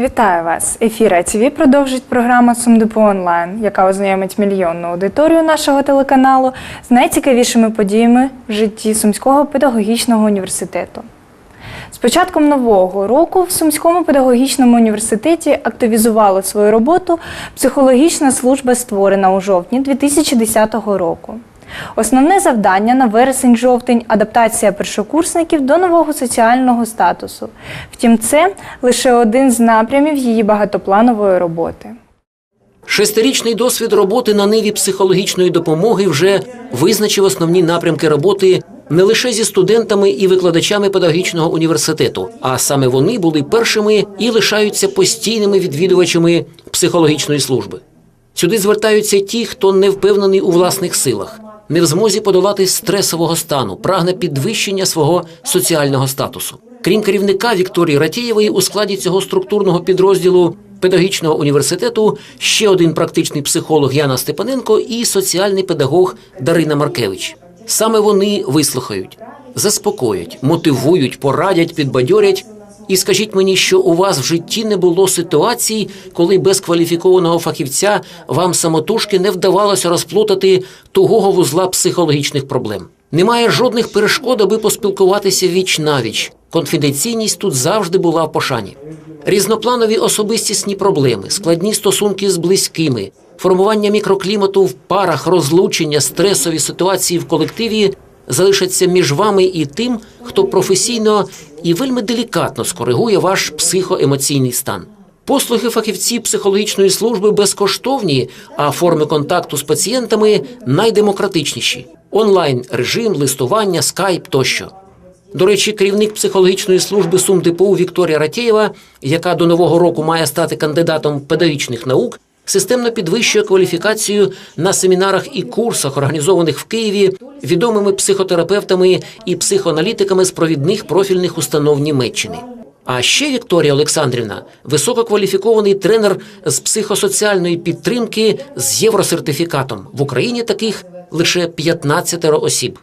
Вітаю вас! Ефір ТВ продовжить програма Сумдепо онлайн, яка ознайомить мільйонну аудиторію нашого телеканалу з найцікавішими подіями в житті Сумського педагогічного університету. З початком нового року в Сумському педагогічному університеті активізувала свою роботу психологічна служба, створена у жовтні 2010 року. Основне завдання на вересень-жовтень адаптація першокурсників до нового соціального статусу. Втім, це лише один з напрямів її багатопланової роботи. Шестирічний досвід роботи на ниві психологічної допомоги вже визначив основні напрямки роботи не лише зі студентами і викладачами педагогічного університету, а саме вони були першими і лишаються постійними відвідувачами психологічної служби. Сюди звертаються ті, хто не впевнений у власних силах, не в змозі подолати стресового стану, прагне підвищення свого соціального статусу. Крім керівника Вікторії Ратієвої, у складі цього структурного підрозділу педагогічного університету ще один практичний психолог Яна Степаненко і соціальний педагог Дарина Маркевич. Саме вони вислухають, заспокоять, мотивують, порадять, підбадьорять. І скажіть мені, що у вас в житті не було ситуацій, коли без кваліфікованого фахівця вам самотужки не вдавалося розплутати тугого вузла психологічних проблем. Немає жодних перешкод, аби поспілкуватися віч навіч. Конфіденційність тут завжди була в пошані. Різнопланові особистісні проблеми, складні стосунки з близькими, формування мікроклімату в парах, розлучення, стресові ситуації в колективі залишаться між вами і тим, хто професійно і вельми делікатно скоригує ваш психоемоційний стан. Послуги фахівців психологічної служби безкоштовні, а форми контакту з пацієнтами найдемократичніші: онлайн режим, листування, скайп тощо. До речі, керівник психологічної служби СумДПУ Вікторія Ратєєва, яка до нового року має стати кандидатом педагогічних наук, системно підвищує кваліфікацію на семінарах і курсах, організованих в Києві відомими психотерапевтами і психоаналітиками з провідних профільних установ Німеччини. А ще Вікторія Олександрівна висококваліфікований тренер з психосоціальної підтримки з євросертифікатом. В Україні таких лише 15 осіб.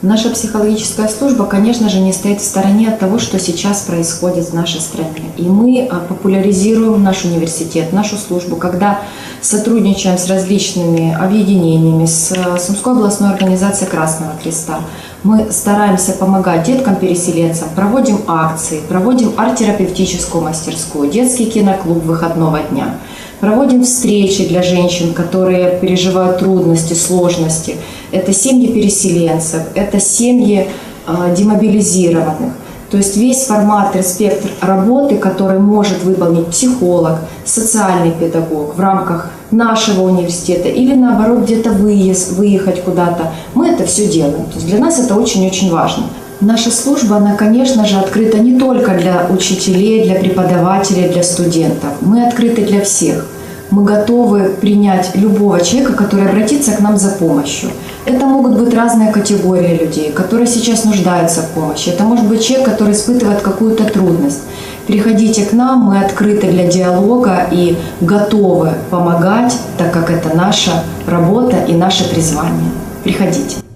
Наша психологическая служба, конечно же, не стоит в стороне от того, что сейчас происходит в нашей стране. И мы а, популяризируем наш университет, нашу службу, когда сотрудничаем с различными объединениями, с а, Сумской областной организацией Красного Креста. Мы стараемся помогать деткам-переселенцам, проводим акции, проводим арт-терапевтическую мастерскую, детский киноклуб выходного дня. Проводим встречи для женщин, которые переживают трудности, сложности. Это семьи переселенцев, это семьи э, демобилизированных. То есть весь формат и спектр работы, который может выполнить психолог, социальный педагог в рамках нашего университета или наоборот где-то выезд, выехать куда-то, мы это все делаем. То есть для нас это очень-очень важно. Наша служба, она, конечно же, открыта не только для учителей, для преподавателей, для студентов. Мы открыты для всех. Мы готовы принять любого человека, который обратится к нам за помощью. Это могут быть разные категории людей, которые сейчас нуждаются в помощи. Это может быть человек, который испытывает какую-то трудность. Приходите к нам, мы открыты для диалога и готовы помогать, так как это наша работа и наше призвание. Приходите.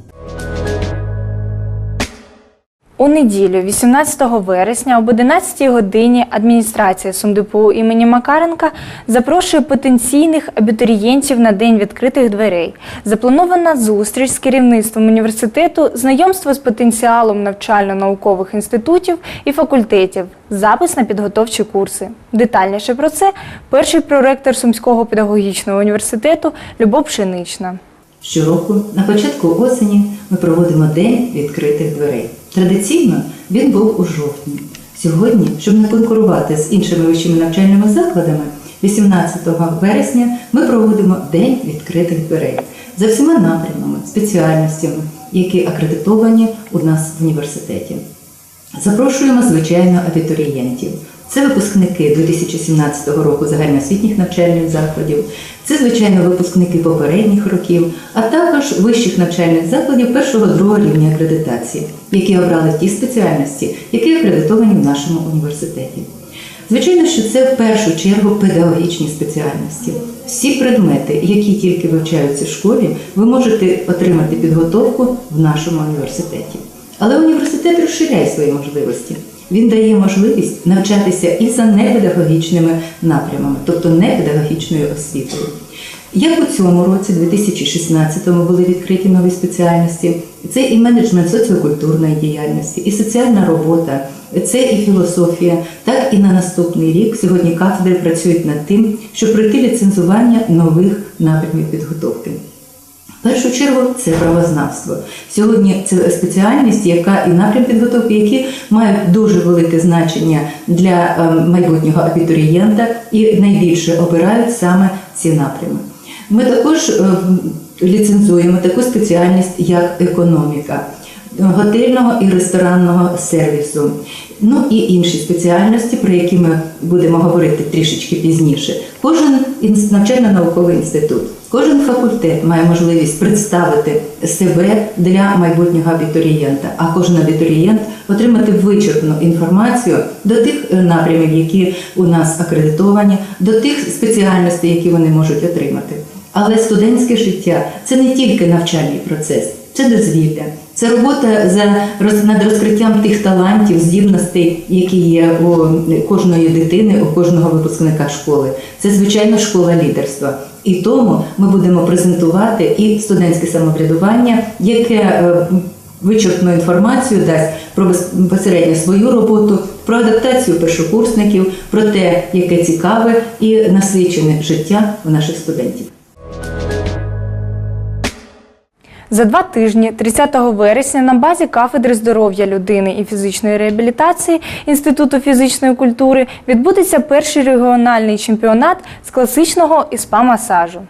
У неділю, 18 вересня, об 11 годині адміністрація СумДПУ імені Макаренка запрошує потенційних абітурієнтів на день відкритих дверей. Запланована зустріч з керівництвом університету, знайомство з потенціалом навчально-наукових інститутів і факультетів, запис на підготовчі курси. Детальніше про це перший проректор Сумського педагогічного університету Любов Пшенична. Щороку на початку осені ми проводимо День відкритих дверей. Традиційно він був у жовтні. Сьогодні, щоб не конкурувати з іншими вищими навчальними закладами, 18 вересня ми проводимо День відкритих дверей за всіма напрямами, спеціальностями, які акредитовані у нас в університеті. Запрошуємо, звичайно, абітурієнтів. Це випускники 2017 року загальноосвітніх навчальних закладів, це, звичайно, випускники попередніх років, а також вищих навчальних закладів першого-другого рівня акредитації, які обрали ті спеціальності, які акредитовані в нашому університеті. Звичайно, що це в першу чергу педагогічні спеціальності. Всі предмети, які тільки вивчаються в школі, ви можете отримати підготовку в нашому університеті. Але університет розширяє свої можливості. Він дає можливість навчатися і за непедагогічними напрямами, тобто непедагогічною освітою. Як у цьому році, 2016-му, були відкриті нові спеціальності, це і менеджмент соціокультурної діяльності, і соціальна робота, це і філософія, так і на наступний рік сьогодні кафедри працюють над тим, щоб пройти ліцензування нових напрямів підготовки. Першу чергу це правознавство. Сьогодні це спеціальність, яка і напрям підготовки, які мають дуже велике значення для е, майбутнього абітурієнта і найбільше обирають саме ці напрями. Ми також е, ліцензуємо таку спеціальність, як економіка. Готельного і ресторанного сервісу, ну і інші спеціальності, про які ми будемо говорити трішечки пізніше. Кожен навчально-науковий інститут, кожен факультет має можливість представити себе для майбутнього абітурієнта, а кожен абітурієнт отримати вичерпну інформацію до тих напрямів, які у нас акредитовані, до тих спеціальностей, які вони можуть отримати. Але студентське життя це не тільки навчальний процес, це дозвілля, це робота за над розкриттям тих талантів, здібностей, які є у кожної дитини, у кожного випускника школи. Це звичайно школа лідерства. І тому ми будемо презентувати і студентське самоврядування, яке е, вичерпну інформацію дасть про безпосередньо свою роботу, про адаптацію першокурсників, про те, яке цікаве і насичене життя у наших студентів. За два тижні, 30 вересня, на базі кафедри здоров'я людини і фізичної реабілітації Інституту фізичної культури відбудеться перший регіональний чемпіонат з класичного і спа-масажу.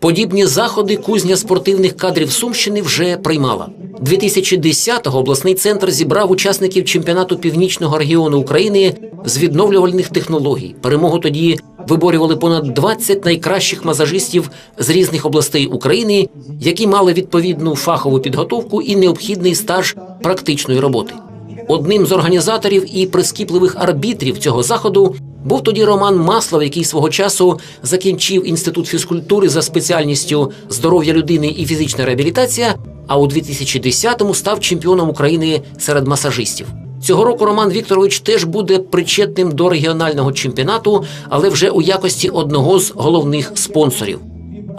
Подібні заходи кузня спортивних кадрів Сумщини вже приймала. 2010-го обласний центр зібрав учасників чемпіонату північного регіону України з відновлювальних технологій. Перемогу тоді виборювали понад 20 найкращих масажистів з різних областей України, які мали відповідну фахову підготовку і необхідний стаж практичної роботи. Одним з організаторів і прискіпливих арбітрів цього заходу був тоді Роман Маслов, який свого часу закінчив інститут фізкультури за спеціальністю здоров'я людини і фізична реабілітація. А у 2010-му став чемпіоном України серед масажистів. Цього року Роман Вікторович теж буде причетним до регіонального чемпіонату, але вже у якості одного з головних спонсорів.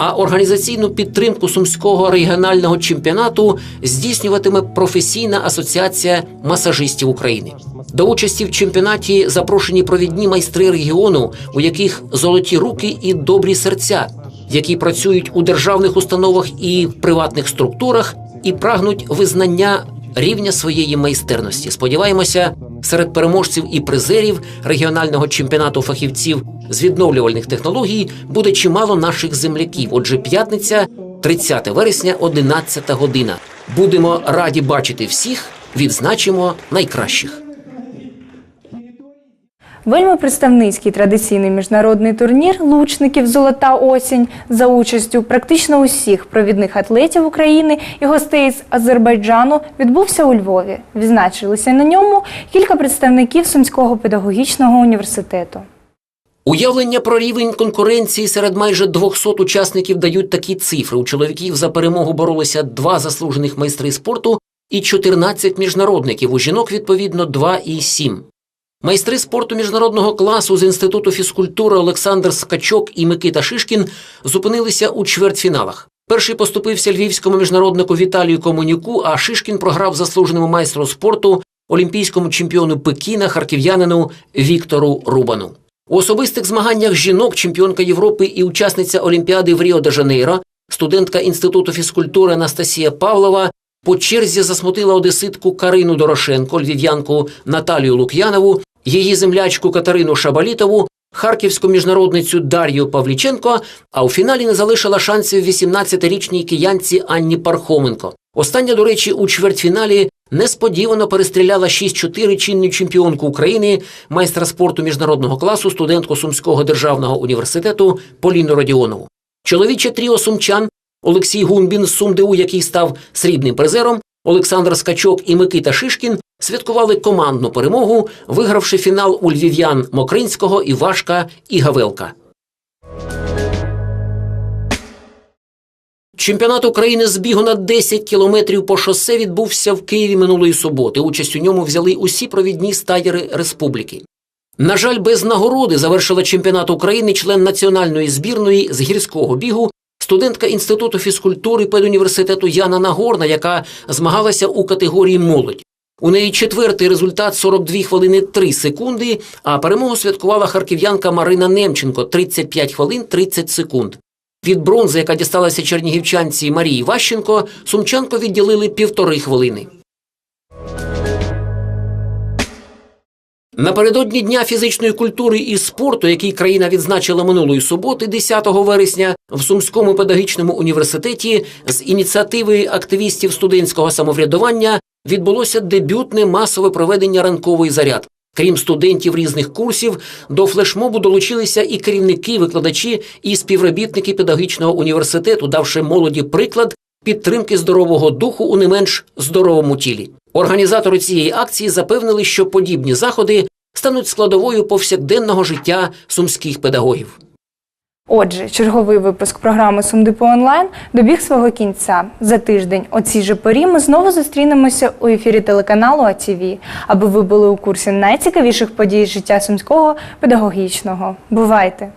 А організаційну підтримку сумського регіонального чемпіонату здійснюватиме професійна асоціація масажистів України. До участі в чемпіонаті запрошені провідні майстри регіону, у яких золоті руки і добрі серця, які працюють у державних установах і приватних структурах і прагнуть визнання рівня своєї майстерності. Сподіваємося, серед переможців і призерів регіонального чемпіонату фахівців з відновлювальних технологій буде чимало наших земляків. Отже, п'ятниця, 30 вересня, 11 година. Будемо раді бачити всіх. Відзначимо найкращих. Вельми представницький традиційний міжнародний турнір лучників Золота осінь за участю практично усіх провідних атлетів України і гостей з Азербайджану відбувся у Львові. Відзначилися на ньому кілька представників Сумського педагогічного університету. Уявлення про рівень конкуренції серед майже 200 учасників дають такі цифри. У чоловіків за перемогу боролися два заслужених майстри спорту і 14 міжнародників. У жінок, відповідно, 2 і 7. Майстри спорту міжнародного класу з інституту фізкультури Олександр Скачок і Микита Шишкін зупинилися у чвертьфіналах. Перший поступився львівському міжнароднику Віталію Комунюку, а Шишкін програв заслуженому майстру спорту, олімпійському чемпіону Пекіна, харків'янину Віктору Рубану. У особистих змаганнях жінок, чемпіонка Європи і учасниця Олімпіади в Ріо-де-Жанейро, студентка інституту фізкультури Анастасія Павлова по черзі засмутила одеситку Карину Дорошенко, львів'янку Наталію Лук'янову, її землячку Катерину Шабалітову, харківську міжнародницю Дар'ю Павліченко, а у фіналі не залишила шансів 18-річній киянці Анні Пархоменко. Остання, до речі, у чвертьфіналі несподівано перестріляла 6-4 чинну чемпіонку України, майстра спорту міжнародного класу, студентку Сумського державного університету Поліну Родіонову. Чоловіче тріо сумчан Олексій Гунбін з СумДУ, який став срібним призером, Олександр Скачок і Микита Шишкін святкували командну перемогу, вигравши фінал у львів'ян Мокринського, Івашка і Гавелка. Чемпіонат України з бігу на 10 кілометрів по шосе відбувся в Києві минулої суботи. Участь у ньому взяли усі провідні стаєри республіки. На жаль, без нагороди завершила чемпіонат України член національної збірної з гірського бігу, студентка інституту фізкультури педуніверситету Яна Нагорна, яка змагалася у категорії молодь. У неї четвертий результат 42 хвилини 3 секунди, а перемогу святкувала харків'янка Марина Немченко 35 хвилин 30 секунд. Від бронзи, яка дісталася чернігівчанці Марії Ващенко, сумчанко відділили півтори хвилини. Напередодні Дня фізичної культури і спорту, який країна відзначила минулої суботи, 10 вересня, в Сумському педагогічному університеті з ініціативи активістів студентського самоврядування відбулося дебютне масове проведення ранкової заряд. Крім студентів різних курсів, до флешмобу долучилися і керівники, викладачі і співробітники педагогічного університету, давши молоді приклад підтримки здорового духу у не менш здоровому тілі. Організатори цієї акції запевнили, що подібні заходи стануть складовою повсякденного життя сумських педагогів. Отже, черговий випуск програми Сумдипо онлайн добіг свого кінця. За тиждень о цій же порі ми знову зустрінемося у ефірі телеканалу АТВ, аби ви були у курсі найцікавіших подій життя сумського педагогічного. Бувайте!